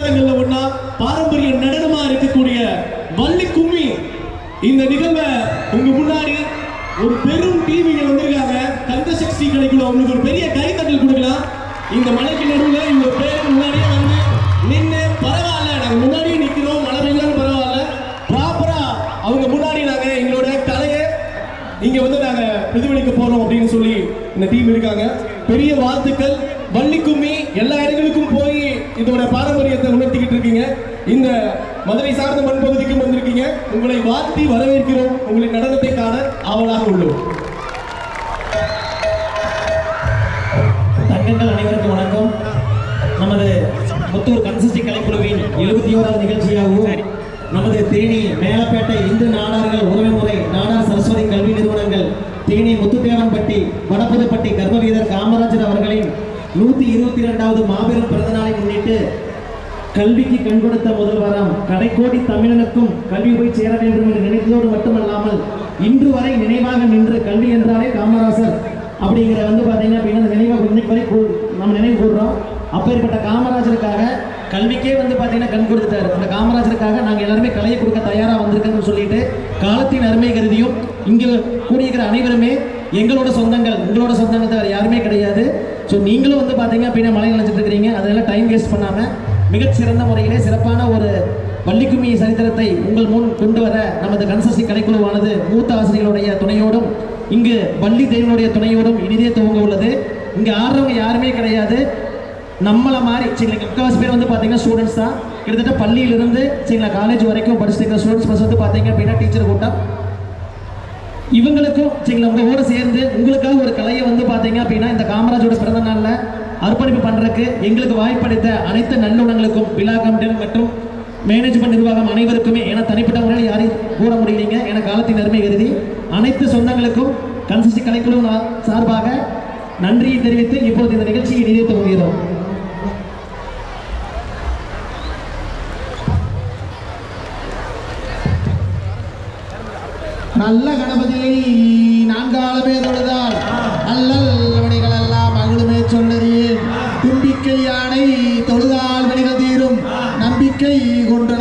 ஒன்னா பாரம்பரிய நடனமா இருக்கக்கூடிய வள்ளி கும்மி இந்த நிகழ்வை உங்க முன்னாடி ஒரு பெரும் டிவிங்க வந்திருக்காங்க. கந்த சக்தி கிடைக்கணும் உங்களுக்கு ஒரு பெரிய கைத்தட்டல் கொடுக்கலாம். இந்த மலைக்கு நடுவில் இவங்க பேர் முன்னாடியே வந்து நின்று பரவாயில்ல. நாங்கள் முன்னாடியே நிற்கிறோம் மழை பெய்யலாம் பரவாயில்ல. ப்ராப்பரா அவங்க முன்னாடி நாங்கள் எங்களோட கலையை இங்க வந்து நாங்கள் பிரதிபலிக்க போறோம் அப்படின்னு சொல்லி இந்த டீம் இருக்காங்க. பெரிய வாழ்த்துக்கள். வள்ளி கும்மி எல்லா இடங்களுக்கும் போய் இதோட பாரம்பரியத்தை உணர்த்திக்கிட்டு இருக்கீங்க. இந்த மதுரை சார்ந்த மண் பகுதிக்கும் வந்திருக்கீங்க. உங்களை வாழ்த்தி வரவேற்கிறோம். உங்களின் நடனத்தை காண ஆவலாக உள்ளோம். தங்கங்கள் அனைவருக்கும் வணக்கம். நமது முத்தூர் கன்சிஸ்டி கலைக்குழுவின் எழுபத்தி ஓராவது நிகழ்ச்சியாகவும் நமது தேனி மேலப்பேட்டை இந்து நாடார்கள் உறவுமுறை நாடார் சரஸ்வதி கல்வி நிறுவனங்கள் தேனி முத்துத்தேவன்பட்டி வடபுதுப்பட்டி கர்மவீரர் காமராஜர் இரண்டாவது மாபெரும் பிறந்தநாளை முன்னிட்டு கல்விக்கு கண் கொடுத்த முதல்வராம் கடைக்கோடி தமிழனுக்கும் கல்வி போய் சேர வேண்டும் என்று நினைத்ததோடு மட்டுமல்லாமல் இன்று வரை நினைவாக நின்று கல்வி என்றாலே காமராசர் அப்படிங்கிற வந்து பார்த்தீங்கன்னா அப்படின்னா நினைவாக இன்னைக்கு வரை கூ- நம்ம நினைவு கூடுறோம் அப்பேற்பட்ட காமராஜருக்காக கல்விக்கே வந்து பார்த்தீங்கன்னா கண் கொடுத்துட்டாரு. அந்த காமராஜருக்காக நாங்கள் எல்லாருமே கலையை கொடுக்க தயாராக வந்திருக்கோம்னு சொல்லிட்டு காலத்தின் அருமை கருதியும் இங்கே கூடியிருக்கிற அனைவருமே எங்களோட சொந்தங்கள். உங்களோட சொந்தங்கள் தவிர யாருமே கிடையாது. ஸோ நீங்களும் வந்து பார்த்தீங்க அப்படின்னா மலை நினைச்சிட்டு இருக்கிறீங்க. அதெல்லாம் டைம் வேஸ்ட் பண்ணாமல் மிகச்சிறந்த முறையிலே சிறப்பான ஒரு வள்ளிக்கும்மி சரித்திரத்தை உங்கள் முன் கொண்டு வர நமது கன்சஸ்டி கலைக்குழுவானது மூத்த ஆசிரியர்களுடைய துணையோடும் இங்கு வள்ளி தெய்வனுடைய துணையோடும் இனிதே துவங்க உள்ளது. இங்கே ஆடுறவங்க யாருமே கிடையாது. நம்மளை மாதிரி சரிங்களா முக்கால்வாசி பேர் வந்து பார்த்தீங்கன்னா ஸ்டூடெண்ட்ஸ் தான். கிட்டத்தட்ட பள்ளியிலிருந்து சரிங்களா காலேஜ் வரைக்கும் படிச்சுட்டு இருக்கிற ஸ்டூடெண்ட்ஸ் பஸ் வந்து பார்த்தீங்க அப்படின்னா டீச்சர் கூட்டம். இவங்களுக்கும் சரிங்களா உங்களோட சேர்ந்து உங்களுக்காக ஒரு கலையை வந்து பார்த்தீங்க அப்படின்னா இந்த காமராஜோட பிறந்த நாளில் அர்ப்பணிப்பு பண்ணுறதுக்கு எங்களுக்கு வாய்ப்பளித்த அனைத்து நல்லுணங்களுக்கும் விழா கமிட்டி மற்றும் மேனேஜ்மெண்ட் நிர்வாகம் அனைவருக்குமே ஏன்னா தனிப்பட்ட முறையில் யாரையும் கூற முடியலைங்க. என காலத்தின் அருமை கருதி அனைத்து சொந்தங்களுக்கும் கன்சிஸ்டி கலைக்குழு சார்பாக நன்றியை தெரிவித்து இப்போது இந்த நிகழ்ச்சியை நிறைவேற்ற முடிகிறோம் நல்ல கணபதியை நான்காலமே தொழுதால் அல்லல் மணிகள் எல்லாம் மகிழுமே சொல்லறியேன் தும்பிக்கை யானை தொழுதால் வினைகள் தீரும். நம்பிக்கை கொண்டு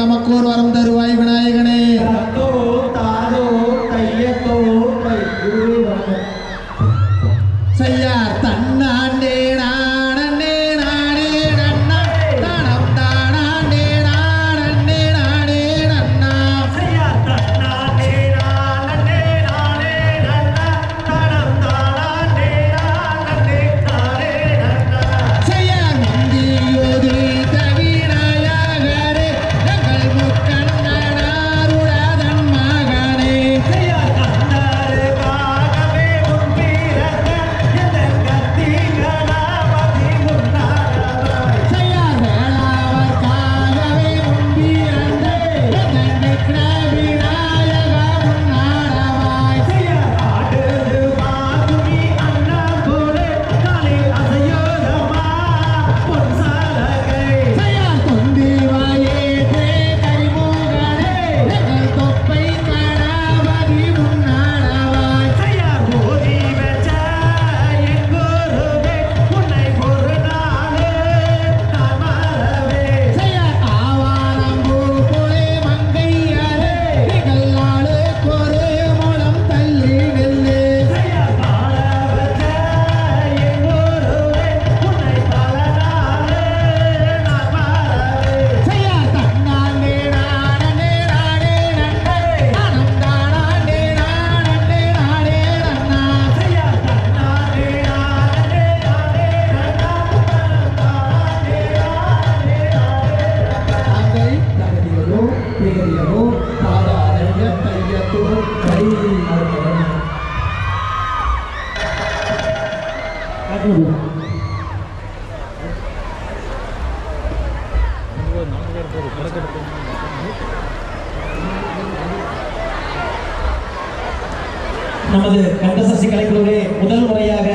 நமது கண்டசசி கலைக்குழுவிலே முதல் முறையாக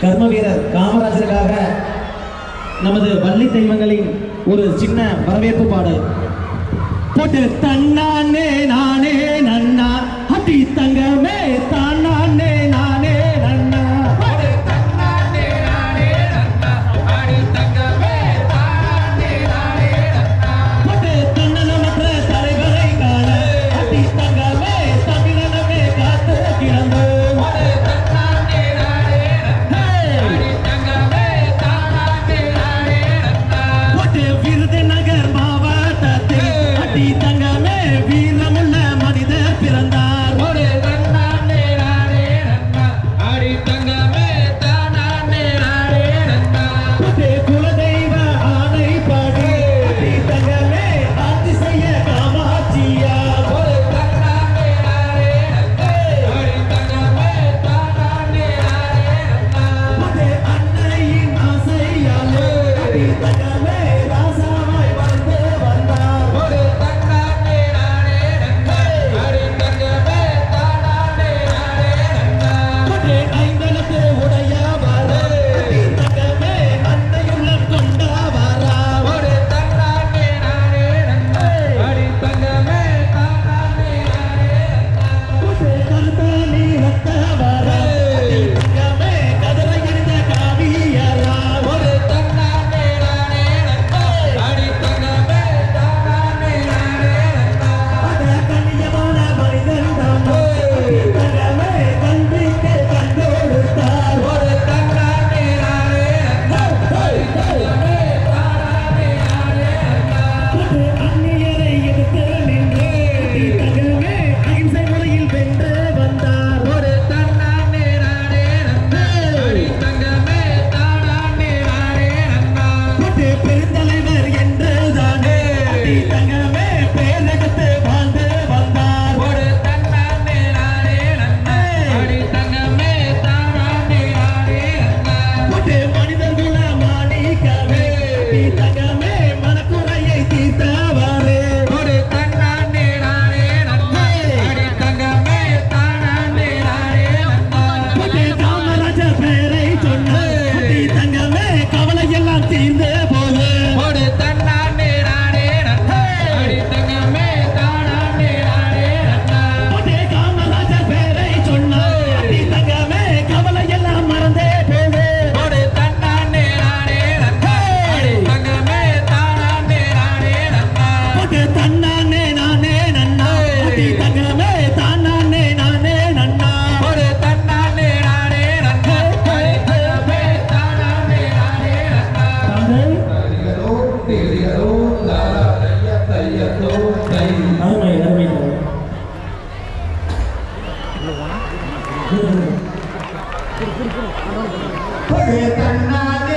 கர்ம வீரர் காமராஜருக்காக நமது வள்ளி தெய்வங்களின் ஒரு சின்ன வரவேற்பு பாடல் போட்டு தன்னானே நானே நன்னா. அடி தங்கமே த Pagkatang na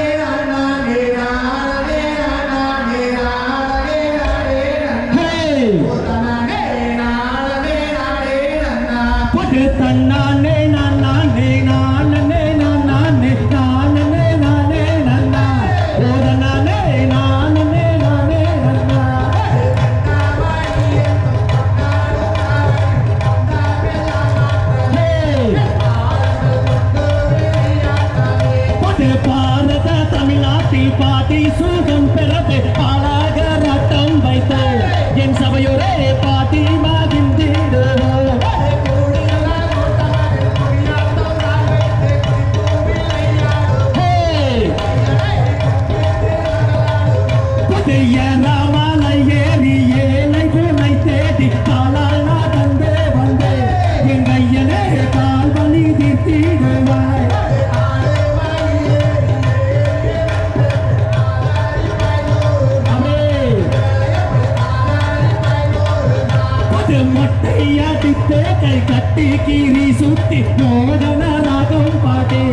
கை கட்டி கீறி சுத்தி மோதன ராகம் பாட்டே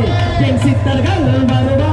என் சித்தர்கள் வருவார்